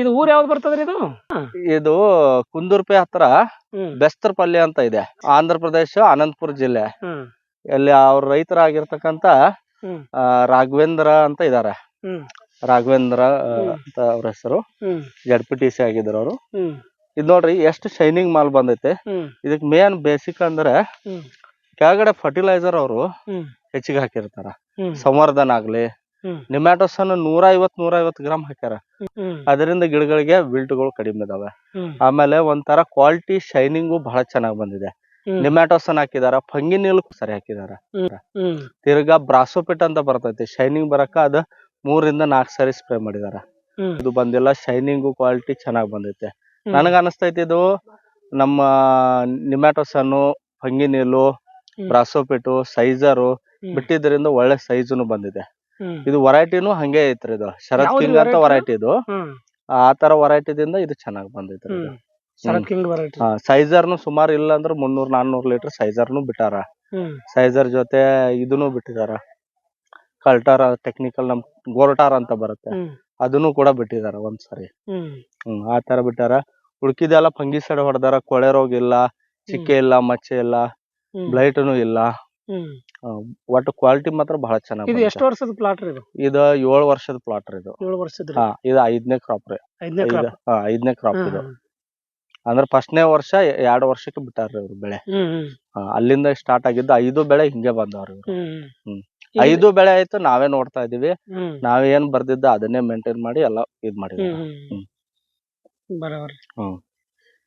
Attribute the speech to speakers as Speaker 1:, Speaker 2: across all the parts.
Speaker 1: ಇದು ಊರ್ ಯಾವ್ದು ಬರ್ತದ್ರಿ ಇದು?
Speaker 2: ಇದು ಕುಂದೂರ್ಪೆ ಹತ್ರ
Speaker 1: ಬೆಸ್ತರ್
Speaker 2: ಪಲ್ಯ ಅಂತ ಇದೆ. ಆಂಧ್ರ ಪ್ರದೇಶ ಅನಂತಪುರ ಜಿಲ್ಲೆ. ಇಲ್ಲಿ ಅವ್ರ ರೈತರಾಗಿರ್ತಕ್ಕಂತ ರಾಘವೇಂದ್ರ ಅಂತ ಇದಾರೆ. ರಾಘವೇಂದ್ರ ಅಂತ ಅವ್ರ ಹೆಸರು.
Speaker 1: ಎಡ್
Speaker 2: ಜಡ್ ಪಿ ಟಿ ಸಿ ಆಗಿದ್ರು ಅವರು. ಇದ್ ನೋಡ್ರಿ ಎಷ್ಟು ಶೈನಿಂಗ್ ಮಾಲ್ ಬಂದೈತೆ. ಇದಕ್ ಮೇನ್ ಬೇಸಿಕ್ ಅಂದ್ರೆ ಕೆಳಗಡೆ ಫರ್ಟಿಲೈಸರ್ ಅವರು ಹೆಚ್ಚಿಗೆ ಹಾಕಿರ್ತಾರ. ಸಂವರ್ಧನ್ ಆಗ್ಲಿ. ನಿಮ್ಯಾಟೋಸ್ ಅನ್ನು ನೂರ ಐವತ್ ನೂರ ಐವತ್ ಗ್ರಾಮ್ ಹಾಕ್ಯಾರ ಅದರಿಂದ ಗಿಡಗಳಿಗೆ ವಿಲ್ಟ್ಗಳು ಕಡಿಮೆ ಇದಾವೆ ಆಮೇಲೆ ಒಂಥರ ಕ್ವಾಲಿಟಿ ಶೈನಿಂಗು ಬಹಳ ಚೆನ್ನಾಗಿ ಬಂದಿದೆ.
Speaker 1: ನಿಮ್ಯಾಟೋಸ್
Speaker 2: ನಿಮ್ಯಾಟೋಸನ್ ಹಾಕಿದಾರ ಫಂಗಿನಿಲ್ ಸರಿ ಹಾಕಿದಾರ. ತಿರ್ಗಾ ಬ್ರಾಸೋಪಿಟ್ ಅಂತ ಬರ್ತೈತಿ ಶೈನಿಂಗ್ ಬರಕ ಅದ ಮೂರಿಂದ ನಾಲ್ಕು ಸರಿ ಸ್ಪ್ರೇ ಮಾಡಿದಾರ. ಇದು ಬಂದಿಲ್ಲ ಶೈನಿಂಗು ಕ್ವಾಲಿಟಿ ಚೆನ್ನಾಗಿ ಬಂದೈತೆ. ನನಗ ಅನಸ್ತೈತಿ ಇದು ನಮ್ಮ ನಿಮ್ಯಾಟೋಸನ್ನು ಫಂಗಿನಿಲು. ಬ್ರಾಸೋಪಿಟು ಸೈಜರು. ಬಿಟ್ಟಿದ್ರಿಂದ ಒಳ್ಳೆ ಸೈಜುನು ಬಂದಿದೆ. ಇದು ವರೈಟಿನೂ ಹಂಗೆ ಐತ್ರಿ ಇದು. ಶರತ್ ಕಿಂಗ್ ಅಂತ
Speaker 1: variety?
Speaker 2: ವರೈಟಿ ಇದು
Speaker 1: ಹ್ಮ್.
Speaker 2: ಆ ತರ ವರೈಟಿದಿಂದ ಇದು ಚೆನ್ನಾಗಿ ಬಂದೈತ್ರಿ ಇದು.
Speaker 1: ಹ್ಮ್. Sharath king variety.
Speaker 2: ಹಾ ಸೈಜರ್ನು ಸುಮಾರು ಇಲ್ಲ ಅಂದ್ರೆ ಮುನ್ನೂರ್ ನಾನ್ನೂರ್ ಲೀಟರ್ ಸೈಜರ್ನು ಬಿಟ್ಟಾರ.
Speaker 1: ಹ್ಮ್.
Speaker 2: ಸೈಜರ್ ಜೊತೆ ಇದನ್ನು ಬಿಟ್ಟಿದಾರ. ಕಲ್ಟಾರ ಟೆಕ್ನಿಕಲ್ ನಮ್ ಗೋರ್ಟಾರ್ ಅಂತ ಬರುತ್ತೆ.
Speaker 1: ಹ್ಮ್.
Speaker 2: ಅದನ್ನು ಕೂಡ ಬಿಟ್ಟಿದಾರ ಒಂದ್ಸರಿ.
Speaker 1: ಹ್ಮ್.
Speaker 2: ಹ್ಮ್ ಆ ತರ ಬಿಟ್ಟಾರ. ಉಳ್ಕಿದೆಲ್ಲ ಫಂಗಿಸೈಡ್ ಹೊಡೆದಾರ ಕೊಳೆ ರೋಗ ಇಲ್ಲ ಚಿಕ್ಕೆ ಇಲ್ಲ ಮಚ್ಚೆ ಇಲ್ಲ
Speaker 1: ಹ್ಮ್.
Speaker 2: ಬ್ಲೈಟ್ನು ಇಲ್ಲ.
Speaker 1: ಹ್ಮ್.
Speaker 2: ಒಟ್ಟು ಕ್ವಾಲಿಟಿ ಮಾತ್ರ ಬಹಳ ಚೆನ್ನಾಗಿ
Speaker 1: ಇದು ಎಷ್ಟು ವರ್ಷದ ಪ್ಲಾಟ್ ರೀ ಇದು?
Speaker 2: ಇದು ಏಳು ವರ್ಷದ ಪ್ಲಾಟ್ ಇದು.
Speaker 1: ಏಳು ವರ್ಷದ
Speaker 2: ಹಾ ಇದು ಐದನೇ ಕ್ರಾಪ್ ರೀ.
Speaker 1: ಐದನೇ
Speaker 2: ಐದ
Speaker 1: ಕ್ರಾಪ್
Speaker 2: ಹಾ ಐದನೇ ಕ್ರಾಪ್ ಇದು. ಅಂದ್ರೆ ಫಸ್ಟ್ನೇ ವರ್ಷ ಎರಡು ವರ್ಷಕ್ಕೆ ಬಿಟ್ಟಾರ್ರಿ ಇವ್ರು ಬೆಳೆ.
Speaker 1: ಹ್ಮ್
Speaker 2: ಹಾ, ಅಲ್ಲಿಂದ ಸ್ಟಾರ್ಟ್ ಆಗಿದ್ದು ಐದು ಬೆಳೆ ಹಿಂಗೆ ಬಂದವ್ರಿ ಇವ್ರು.
Speaker 1: ಹ್ಮ್.
Speaker 2: ಐದು ಬೆಳೆ ಆಯ್ತು ನಾವೇ ನೋಡ್ತಾ ಇದೀವಿ ನಾವೇನ್ ಬರ್ದಿದ್ದ ಅದನ್ನೇ ಮೇಂಟೈನ್ ಮಾಡಿ ಎಲ್ಲ ಇದ್ ಮಾಡಿದ್ವಿ
Speaker 1: ಬರೋಬರ್
Speaker 2: ಹ್ಮ್.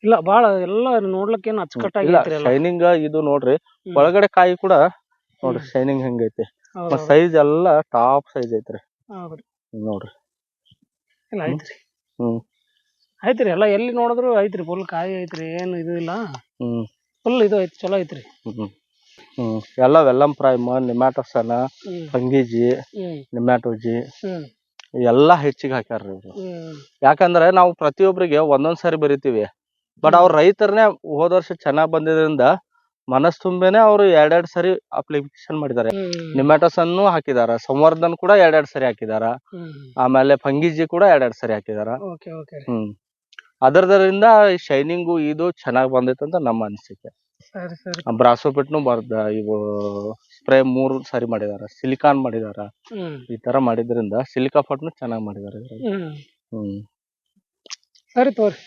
Speaker 1: ಇಲ್ಲ ಬಾಳ ಎಲ್ಲ ನೋಡ್ಲಿಕ್ಕೆ ಏನು ಅಚ್ಚುಕಟ್ಟಾಗಿ
Speaker 2: ಇಲ್ಲ
Speaker 1: ಐತ್ರಿ ಎಲ್ಲ.
Speaker 2: ಶೈನಿಂಗ್ ಇದು ನೋಡ್ರಿ. ಒಳಗಡೆ ಕಾಯಿ ಕೂಡ ನೋಡ್ರಿ ಶೈನಿಂಗ್ ಹೆಂಗೈತಿ.
Speaker 1: ಹೌದ್ ಹೌದ್.
Speaker 2: ಸೈಜ್ ಎಲ್ಲ ಟಾಪ್ ಸೈಜ್ ಐತ್ರಿ.
Speaker 1: ಹೌದ್ರಿ.
Speaker 2: ನೋಡ್ರಿ.
Speaker 1: ಇಲ್ಲ ಐತ್ರಿ.
Speaker 2: ಹ್ಮ್.
Speaker 1: ಐತ್ರಿ ಎಲ್ಲ ಎಲ್ಲಿ ನೋಡಿದ್ರು ಐತ್ರಿ ಫುಲ್ ಕಾಯಿ ಐತ್ರಿ ಏನು ಇದು ಇಲ್ಲ.
Speaker 2: ಹ್ಮ್.
Speaker 1: ಫುಲ್ ಇದು ಐತಿ ಚಲೋ ಐತ್ರಿ.
Speaker 2: ಹ್ಮ್ ಹ್ಮ್. ಎಲ್ಲ ವೆಲ್ಲಂ ಪ್ರೈಮ್ ನಿಮ್ಯಾಟೋಸನ
Speaker 1: ಹ್ಮ್.
Speaker 2: ಫಂಗಿಜಿ
Speaker 1: ಹ್ಮ್.
Speaker 2: ನಿಮ್ಯಾಟೋಜಿ
Speaker 1: ಹ್ಮ್.
Speaker 2: ಎಲ್ಲಾ ಹೆಚ್ಚಿಗೆ ಹಾಕ್ಯಾರ್ರಿ ಇವ್ರು.
Speaker 1: ಹ್ಮ್.
Speaker 2: ಯಾಕಂದ್ರೆ ನಾವು ಪ್ರತಿಯೊಬ್ಬರಿಗೆ ಒಂದೊಂದ್ ಸಾರಿ ಬರಿತೀವಿ. ಬಟ್ ಅವ್ರ ರೈತರನ್ನೇ ಹೋದ ವರ್ಷ ಚೆನ್ನಾಗ್ ಬಂದಿದ್ರಿಂದ ಮನಸ್ ತುಂಬೇನೆ ಅವ್ರು ಎರಡೆರಡು ಸರಿ ಅಪ್ಲಿಕೇಶನ್ ಮಾಡಿದ್ದಾರೆ. ನಿಮ್ಯಾಟೋಸ್ ಅನ್ನು ಹಾಕಿದಾರ ಸಂವರ್ಧನ್ ಕೂಡ ಎರಡೆರಡು ಸರಿ ಹಾಕಿದಾರ ಆಮೇಲೆ ಫಂಗಿಜಿ ಕೂಡ ಎರಡೆರಡು ಸರಿ ಹಾಕಿದಾರ. ಹ್ಮ್. ಅದರದರಿಂದ ಶೈನಿಂಗು ಇದು ಚೆನ್ನಾಗ್ ಬಂದೈತೆ ಅಂತ ನಮ್ಮ ಅನಿಸಿಕೆ. ಬ್ರಾಸೋಪಿಟ್ನು ಬರ್ದ ಇವು ಸ್ಪ್ರೇ ಮೂರು ಸರಿ ಮಾಡಿದಾರ ಸಿಲಿಕಾನ್ ಮಾಡಿದಾರ. ಈ ತರ ಮಾಡಿದ್ರಿಂದ ಸಿಲಿಕಾ ಫಟ್ನು ಚೆನ್ನಾಗ್ ಮಾಡಿದಾರೆ.
Speaker 1: ಹ್ಮ್. ಸರಿ ತೋರಿ.